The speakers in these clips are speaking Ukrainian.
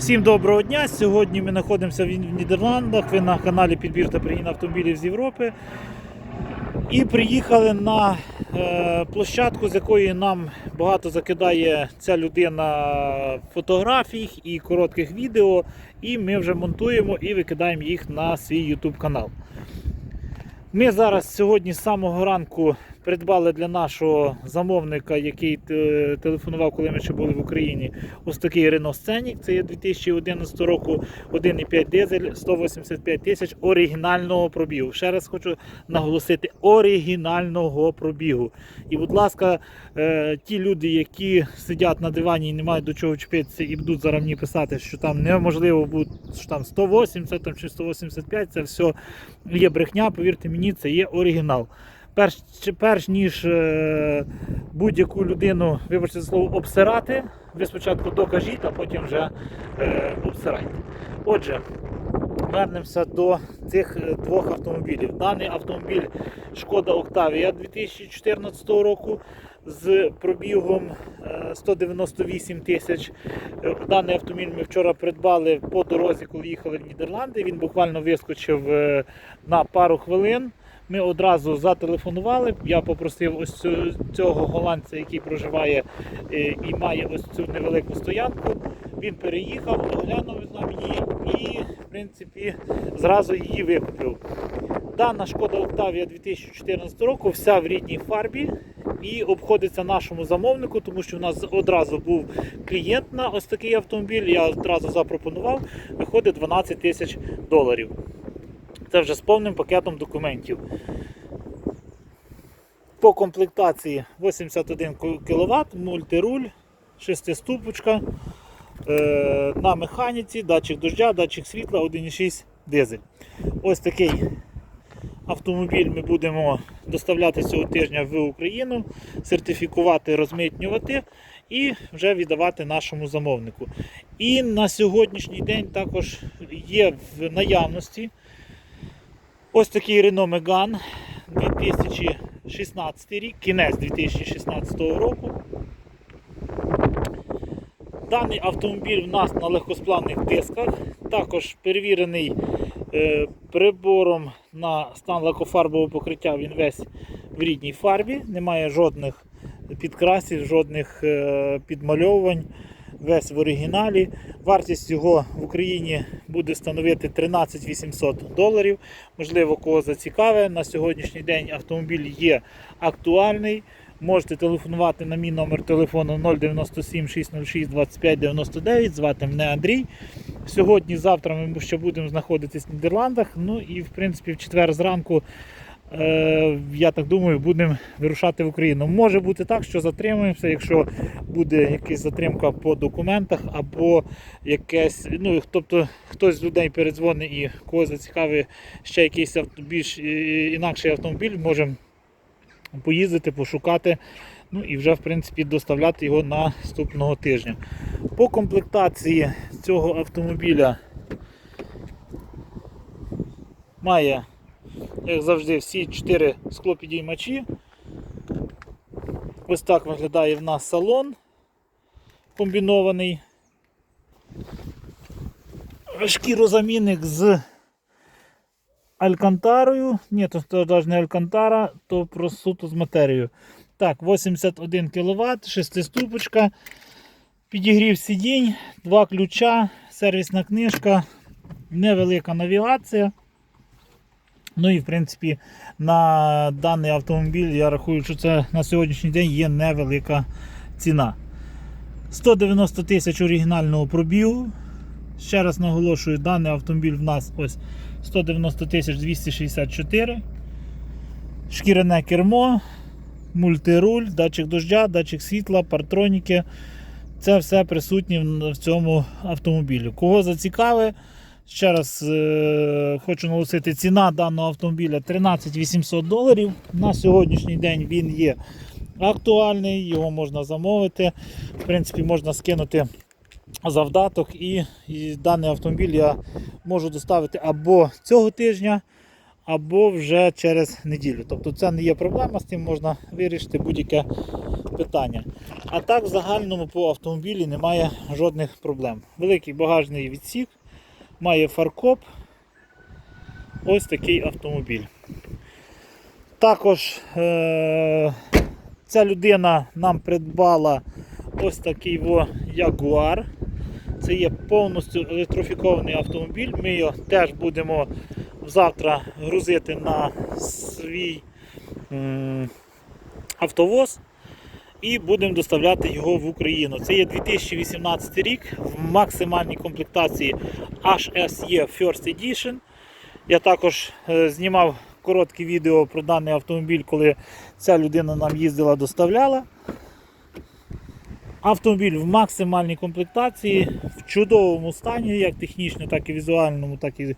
Всім доброго дня! Сьогодні ми знаходимося в Нідерландах. Ви на каналі Підбір та пригін автомобілів з Європи. І приїхали на е, площадку, з якої нам багато закидає ця людина фотографій і коротких відео. І ми вже монтуємо і викидаємо їх на свій YouTube канал. Ми зараз сьогодні з самого ранку придбали для нашого замовника, який телефонував, коли ми ще були в Україні, ось такий Renault Scenic. Це є 2011 року 1,5 дизель, 185 тисяч оригінального пробігу. Ще раз хочу наголосити: оригінального пробігу. І, будь ласка, е, ті люди, які сидять на дивані і не мають до чого чіпитися, і будуть зараз мені писати, що там неможливо буде що там 180 там, чи 185, це все є брехня. Повірте мені, це є оригінал. Перш, перш ніж е, будь-яку людину, вибачте слово, обсирати, ви спочатку докажіть, а потім вже е, обсирайте. Отже, вернемося до цих е, двох автомобілів. Даний автомобіль Шкода Октавія 2014 року з пробігом е, 198 тисяч. Е, Даний автомобіль ми вчора придбали по дорозі, коли їхали в Нідерланди. Він буквально вискочив е, на пару хвилин. Ми одразу зателефонували. Я попросив ось цього голландця, який проживає е, і має ось цю невелику стоянку. Він переїхав, оглянув нам її і, в принципі, зразу її викупив. Дана шкода Октавія 2014 року, вся в рідній фарбі і обходиться нашому замовнику, тому що в нас одразу був клієнт на ось такий автомобіль. Я одразу запропонував. Виходить 12 тисяч доларів. Це вже з повним пакетом документів. По комплектації 81 кВт, мультируль, шестиступочка. Е, на механіці, датчик дождя, датчик світла, 1,6 дизель. Ось такий автомобіль ми будемо доставляти цього тижня в Україну, сертифікувати, розмитнювати і вже віддавати нашому замовнику. І на сьогоднішній день також є в наявності ось такий Renault Megane 2016 рік, кінець 2016 року. Даний автомобіль в нас на легкосплавних дисках, також перевірений е, прибором на стан лакофарбового покриття. Він весь в рідній фарбі, немає жодних підкрасів, жодних е, підмальовувань. Весь в оригіналі. Вартість його в Україні буде становити 13 800 доларів. Можливо, кого зацікаве. На сьогоднішній день автомобіль є актуальний. Можете телефонувати на мій номер телефону 097 606 25 99. Звати мене Андрій. Сьогодні, завтра ми ще будемо знаходитись в Нідерландах. Ну і в принципі в четвер зранку, я так думаю, будемо вирушати в Україну. Може бути так, що затримуємося, якщо буде якась затримка по документах або якесь, ну тобто хтось з людей передзвонить і когось зацікавить ще якийсь більш е, інакший автомобіль, можемо поїздити, пошукати. Ну і вже в принципі доставляти його наступного тижня. По комплектації цього автомобіля має, як завжди, всі 4 склопідіймачі. Ось так виглядає в нас салон комбінований. Шкірозамінник з алькантарою. Ні, то, навіть не алькантара, то просто з матерією. Так, 81 кВт, шестиступочка, підігрів сидінь, два ключа, сервісна книжка, невелика навігація. Ну і в принципі на даний автомобіль я рахую, що це на сьогоднішній день є невелика ціна. 190 тисяч оригінального пробігу. Ще раз наголошую, даний автомобіль в нас ось 190 тисяч 264. Шкіряне кермо, мультируль, датчик дождя, датчик світла, партроніки. Це все присутнє в цьому автомобілі. Кого зацікавить, ще раз е, хочу наголосити, ціна даного автомобіля 13 800 доларів. На сьогоднішній день він є актуальний, його можна замовити. В принципі, можна скинути завдаток і, і даний автомобіль я можу доставити або цього тижня, або вже через неділю. Тобто це не є проблема, з тим можна вирішити будь-яке питання. А так в загальному по автомобілі немає жодних проблем. Великий багажний відсік, має фаркоп. Ось такий автомобіль. Також е- ця людина нам придбала ось такий во Jaguar. Це є повністю електрифікований автомобіль. Ми його теж будемо завтра грузити на свій автовоз і будемо доставляти його в Україну. Це є 2018 рік в максимальній комплектації HSE First Edition. Я також е, знімав коротке відео про даний автомобіль, коли ця людина нам їздила, доставляла. Автомобіль в максимальній комплектації, в чудовому стані, як технічно, так і візуальному, так і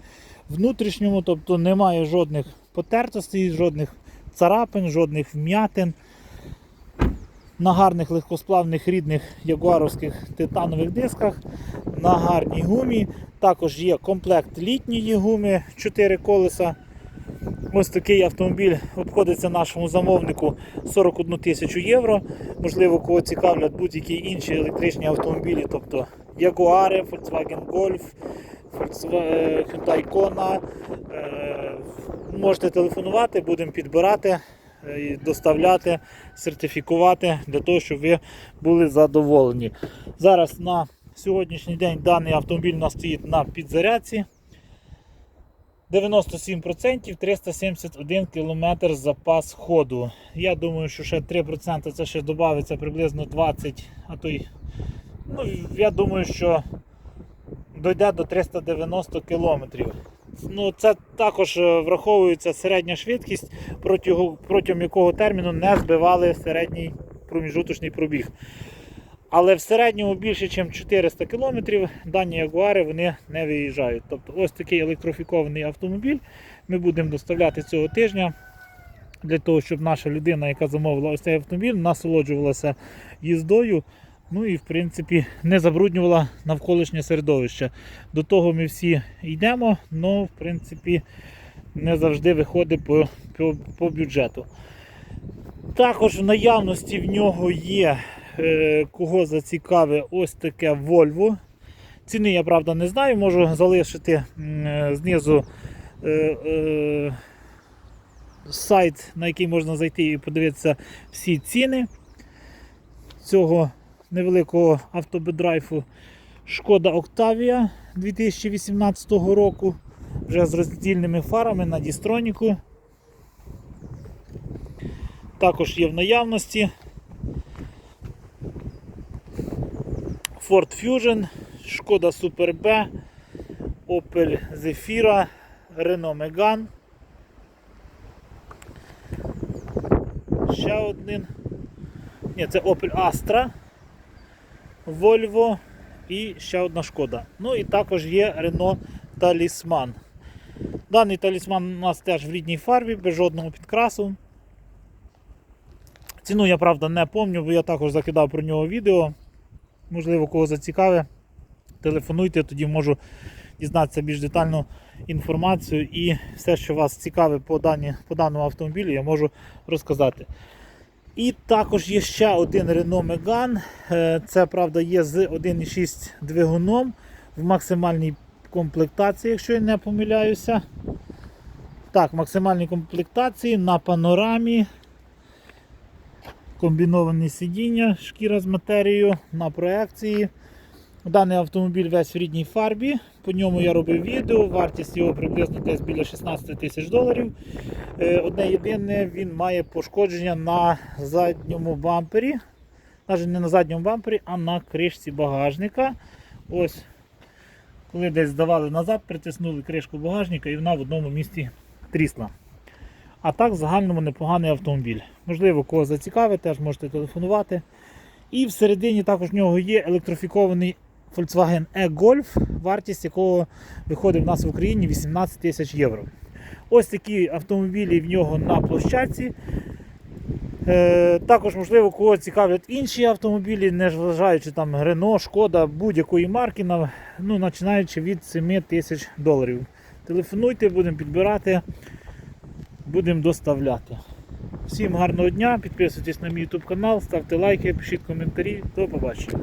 внутрішньому. Тобто немає жодних потертостей, жодних царапин, жодних вм'ятин. На гарних легкосплавних рідних ягуаровських титанових дисках, на гарній гумі. Також є комплект літньої гуми 4 колеса. Ось такий автомобіль обходиться нашому замовнику 41 тисячу євро. Можливо, кого цікавлять будь-які інші електричні автомобілі, тобто Jaguar, Volkswagen Golf, Volkswagen Hyundai Kona. Е, Можете телефонувати, будемо підбирати, е, доставляти, сертифікувати для того, щоб ви були задоволені. Зараз на сьогоднішній день даний автомобіль у нас стоїть на підзарядці. 97% 371 км запас ходу. Я думаю, що ще 3% це ще додається приблизно 20, а то й. Ну, я думаю, що дойде до 390 км. Ну, це також е, враховується середня швидкість, протягом, протягом якого терміну не збивали середній проміжуточний пробіг. Але в середньому більше, ніж 400 км дані ягуари вони не виїжджають. Тобто ось такий електрифікований автомобіль ми будемо доставляти цього тижня для того, щоб наша людина, яка замовила ось цей автомобіль, насолоджувалася їздою. Ну і в принципі не забруднювала навколишнє середовище. До того ми всі йдемо, але в принципі не завжди виходить по, по, по бюджету. Також в наявності в нього є е, кого зацікавить ось таке Volvo. Ціни я правда не знаю, можу залишити е, знизу е, е, сайт, на який можна зайти і подивитися всі ціни цього невеликого автобедрайфу. Шкода Octavia 2018 року. Вже з роздільними фарами на Дістроніку. Також є в наявності Ford Fusion, Шкода Super B, Opel Zafira, Renault Megane. Ще один. Ні, це Opel Astra, Volvo і ще одна шкода. Ну і також є Renault Talisman. Даний талісман у нас теж в рідній фарбі, без жодного підкрасу. Ціну я правда не пам'ятаю, бо я також закидав про нього відео. Можливо, кого зацікавить, телефонуйте, тоді можу дізнатися більш детальну інформацію і все, що вас цікавить по, дані, по даному автомобілю, я можу розказати. І також є ще один Renault Megane. Е, Це, правда, є з 1,6 двигуном в максимальній комплектації, якщо я не помиляюся. Так, максимальній комплектації на панорамі. Комбіноване сидіння, шкіра з матерією на проекції. Даний автомобіль весь в рідній фарбі. По ньому я робив відео, вартість його приблизно десь біля 16 тисяч доларів. Е, Одне єдине, він має пошкодження на задньому бампері. Навіть не на задньому бампері, а на кришці багажника. Ось, коли десь здавали назад, притиснули кришку багажника і вона в одному місці трісла. А так в загальному непоганий автомобіль. Можливо, кого зацікавить, теж можете телефонувати. І всередині також в нього є електрифікований Volkswagen E-Golf, вартість якого виходить в нас в Україні 18 тисяч євро. Ось такі автомобілі в нього на площадці. Е, також, можливо, кого цікавлять інші автомобілі, не зважаючи там Renault, Шкода, будь-якої марки, ну, починаючи від 7 тисяч доларів. Телефонуйте, будемо підбирати, будемо доставляти. Всім гарного дня, підписуйтесь на мій YouTube канал, ставте лайки, пишіть коментарі. До побачення.